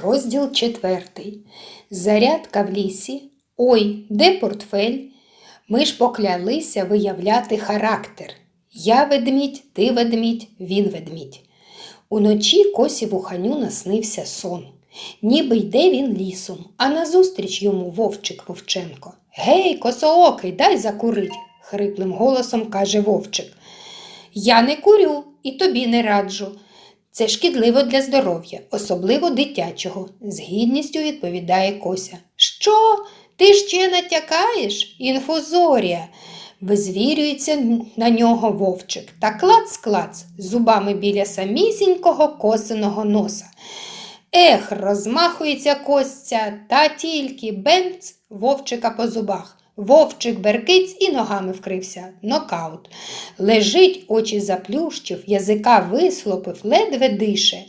Розділ четвертий. Зарядка в лісі. Ой, де портфель? Ми ж поклялися виявляти характер. Я ведмідь, ти ведмідь, він ведмідь. Уночі косі вуханю наснився сон. Ніби йде він лісом, а назустріч йому вовчик Вовченко. Гей, косоокий, дай закурить, хриплим голосом каже вовчик. Я не курю і тобі не раджу. Це шкідливо для здоров'я, особливо дитячого, з гідністю відповідає Кося. Що? Ти ще натякаєш? Інфузорія. Визвірюється на нього вовчик та клац-клац зубами біля самісінького косиного носа. Ех, розмахується костя, та тільки бенц вовчика по зубах. Вовчик беркиць і ногами вкрився. Нокаут. Лежить, очі заплющив, язика вислопив, ледве дише.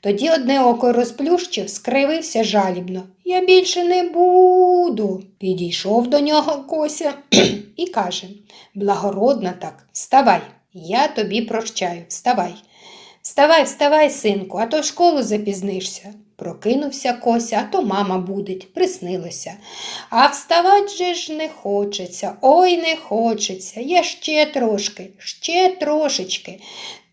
Тоді одне око розплющив, скривився жалібно. Я більше не буду. Підійшов до нього Кося і каже благородно так, вставай, я тобі прощаю, вставай. Вставай, вставай, синку, а то в школу запізнишся. Прокинувся Кося, а то мама будить, приснилося. А вставать же ж не хочеться, ой не хочеться. Я ще трошки, ще трошечки.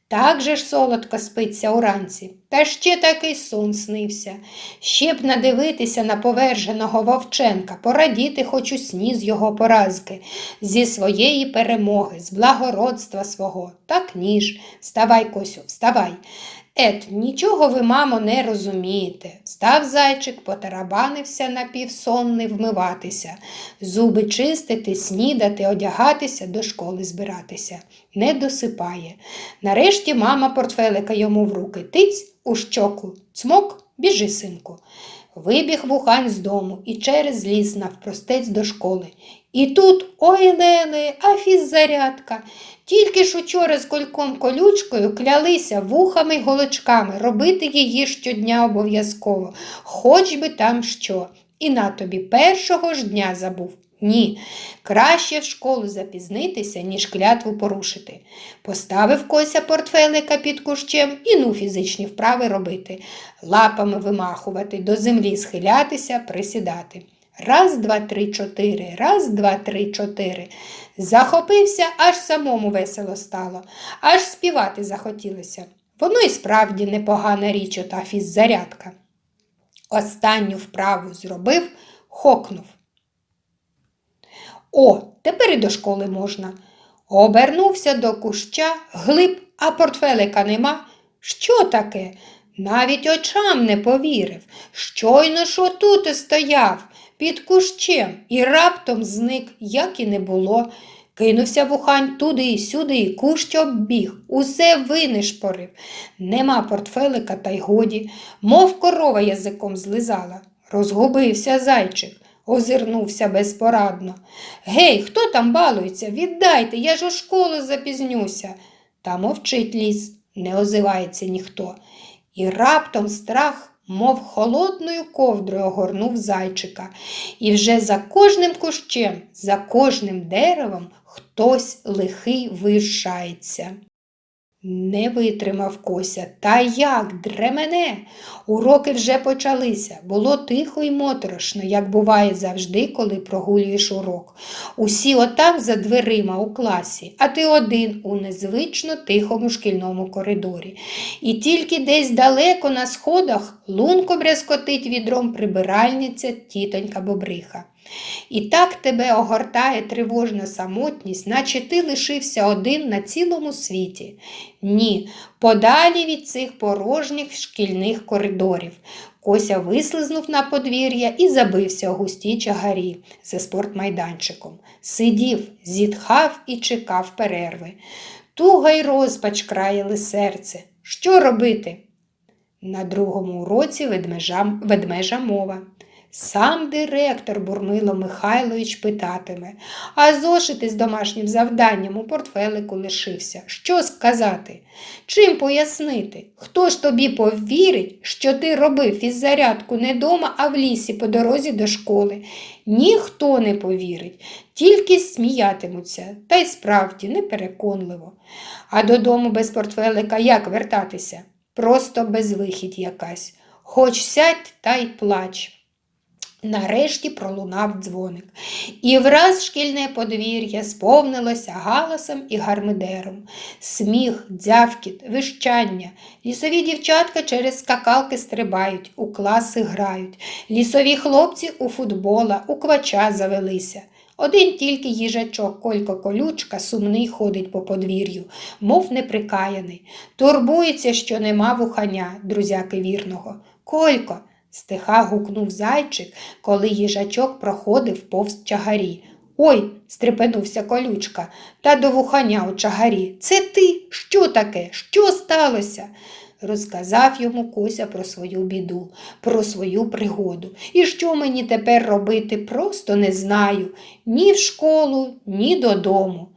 Так же ж солодко спиться уранці, та ще такий сон снився. Ще б надивитися на поверженого Вовченка, порадіти хоч у сні з його поразки, зі своєї перемоги, з благородства свого. Так ніж. Вставай, Косю, вставай. Ет, нічого ви, мамо, не розумієте. Став зайчик, потарабанився напівсонний вмиватися, зуби чистити, снідати, одягатися, до школи збиратися. Не досипає. Нарешті мама портфелика йому в руки тиць у щоку. Цмок, біжи, синку. Вибіг вухань з дому і через ліс навпростець до школи. І тут, ой лели, а фіззарядка. Тільки ж учора з кольком колючкою клялися вухами й голочками робити її щодня обов'язково, хоч би там що. І на тобі першого ж дня забув. Ні, краще в школу запізнитися, ніж клятву порушити. Поставив кося портфелика під кущем і ну фізичні вправи робити, лапами вимахувати, до землі схилятися, присідати. Раз, два, три, чотири, раз, два, три, чотири. Захопився, аж самому весело стало, аж співати захотілося. Воно і справді непогана річ ота фіззарядка. Останню вправу зробив, хокнув. О, тепер і до школи можна. Обернувся до куща, глиб, а портфелика нема. Що таке? Навіть очам не повірив. Щойно ж отут і стояв під кущем і раптом зник, як і не було. Кинувся вухань туди й сюди, і кущ оббіг, усе винишпорив. Нема портфелика, та й годі, мов корова язиком злизала. Розгубився зайчик, озирнувся безпорадно. Гей, хто там балується? Віддайте, я ж у школу запізнюся. Та мовчить ліс, не озивається ніхто. І раптом страх, мов холодною ковдрою огорнув зайчика. І вже за кожним кущем, за кожним деревом хтось лихий виршається. Не витримав Кося. Та як, дремене? Уроки вже почалися. Було тихо й моторошно, як буває завжди, коли прогулюєш урок. Усі отак за дверима у класі, а ти один у незвично тихому шкільному коридорі. І тільки десь далеко на сходах лунко брязкотить відром прибиральниця тітонька Бобриха. І так тебе огортає тривожна самотність, наче ти лишився один на цілому світі. Ні, подалі від цих порожніх шкільних коридорів. Кося вислизнув на подвір'я і забився у густій чагарі за спортмайданчиком. Сидів, зітхав і чекав перерви. Туга й розпач краяли серце. Що робити? На другому уроці ведмежа, ведмежа мова. Сам директор Бурмило Михайлович питатиме, а зошити з домашнім завданням у портфелику лишився. Що сказати? Чим пояснити? Хто ж тобі повірить, що ти робив фіззарядку не дома, а в лісі по дорозі до школи? Ніхто не повірить, тільки сміятимуться, та й справді непереконливо. А додому без портфелика як вертатися? Просто безвихідь якась. хоч сядь та й плач. Нарешті пролунав дзвоник, і враз шкільне подвір'я сповнилося галасом і гармидером. Сміх, дзявкіт, вищання. Лісові дівчатка через скакалки стрибають, у класи грають. Лісові хлопці у футбола, у квача завелися. Один тільки їжачок Колько колючка сумний ходить по подвір'ю, мов неприкаяний. Турбується, що нема вуханя, друзяки вірного. Колько. Стиха гукнув зайчик, коли їжачок проходив повз чагарі. Ой, стрепенувся колючка, та до вуханя у чагарі. Це ти? Що таке? Що сталося? Розказав йому Кося про свою біду, про свою пригоду. І що мені тепер робити, просто не знаю. Ні в школу, ні додому.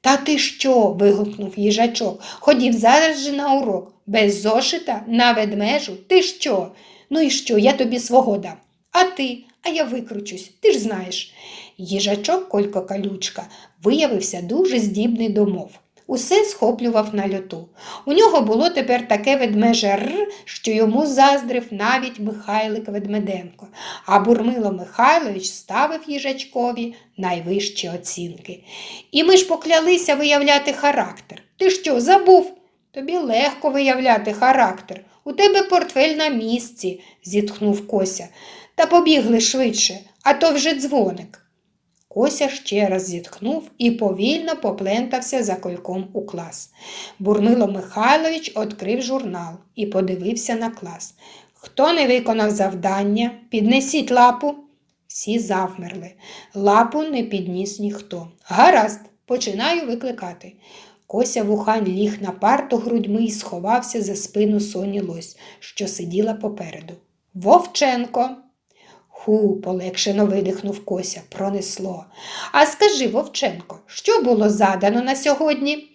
Та ти що? вигукнув їжачок. Ходів зараз же на урок. Без зошита, на ведмежу. Ти що? Ну і що, я тобі свого дам. А ти, а я викручусь, ти ж знаєш. Їжачок Колько Калючка виявився дуже здібний до мов. Усе схоплював на льоту. У нього було тепер таке ведмеже р, що йому заздрив навіть Михайлик Ведмеденко, а Бурмило Михайлович ставив їжачкові найвищі оцінки. І ми ж поклялися виявляти характер. Ти що, забув? Тобі легко виявляти характер. У тебе портфель на місці, зітхнув Кося. Та побігли швидше, а то вже дзвоник. Кося ще раз зітхнув і повільно поплентався за кольком у клас. Бурмило Михайлович відкрив журнал і подивився на клас. Хто не виконав завдання, піднесіть лапу. Всі завмерли. Лапу не підніс ніхто. Гаразд, починаю викликати. Кося вухань ліг на парту грудьми і сховався за спину Соні Лось, що сиділа попереду. Вовченко. Ху, полегшено видихнув Кося, пронесло. А скажи, Вовченко, що було задано на сьогодні?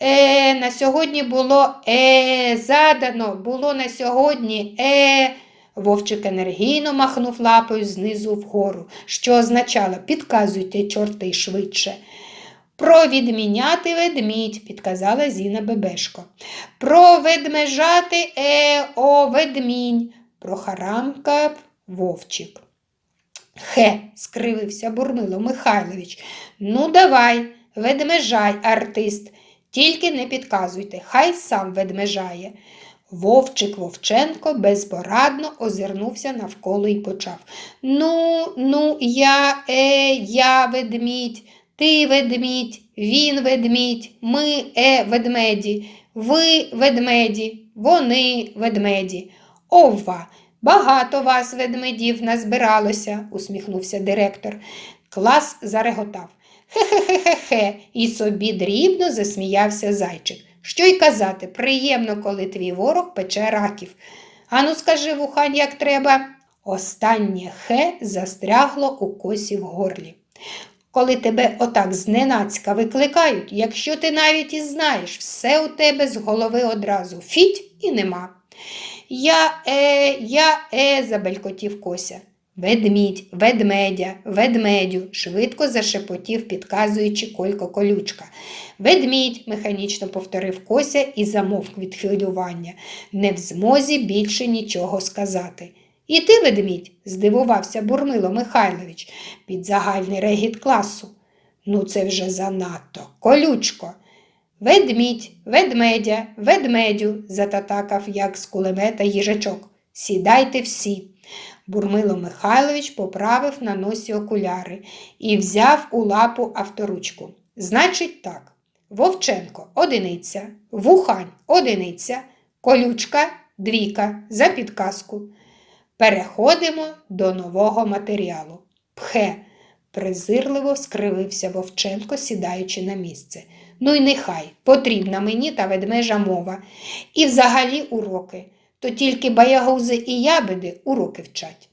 Е, на сьогодні було е, задано, було на сьогодні е. Вовчик енергійно махнув лапою знизу вгору, що означало підказуйте, чорти швидше. Про відміняти ведмідь, підказала Зіна Бебешко. Про ведмежати е, о ведмінь, прохарамкав вовчик. Хе, скривився Бурмило Михайлович. Ну, давай, ведмежай, артист, тільки не підказуйте, хай сам ведмежає. Вовчик Вовченко безпорадно озирнувся навколо і почав. Ну, ну, я, е, я ведмідь, ти ведмідь, він ведмідь, ми е ведмеді, ви ведмеді, вони ведмеді. Ова! Багато вас, ведмедів, назбиралося, усміхнувся директор. Клас зареготав. Хе-хе-хе-хе-хе, і собі дрібно засміявся зайчик. Що й казати, приємно, коли твій ворог пече раків. Ану, скажи вухань, як треба. Останнє хе застрягло у косі в горлі. Коли тебе отак зненацька викликають, якщо ти навіть і знаєш, все у тебе з голови одразу фіть і нема. Я е, я е, забелькотів Кося. Ведмідь, ведмедя, ведмедю, швидко зашепотів, підказуючи колько колючка. Ведмідь, механічно повторив Кося і замовк від хвилювання, не в змозі більше нічого сказати. І ти, ведмідь, здивувався Бурмило Михайлович під загальний регіт класу. Ну, це вже занадто. Колючко. Ведмідь, ведмедя, ведмедю, зататакав, як з кулемета їжачок. Сідайте всі. Бурмило Михайлович поправив на носі окуляри і взяв у лапу авторучку. Значить так, Вовченко одиниця, вухань одиниця, колючка двійка за підказку. Переходимо до нового матеріалу. Пхе, презирливо скривився Вовченко, сідаючи на місце. Ну й нехай, потрібна мені та ведмежа мова. І взагалі уроки. То тільки баягузи і ябеди уроки вчать.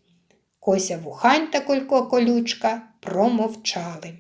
Кося вухань та колько колючка промовчали.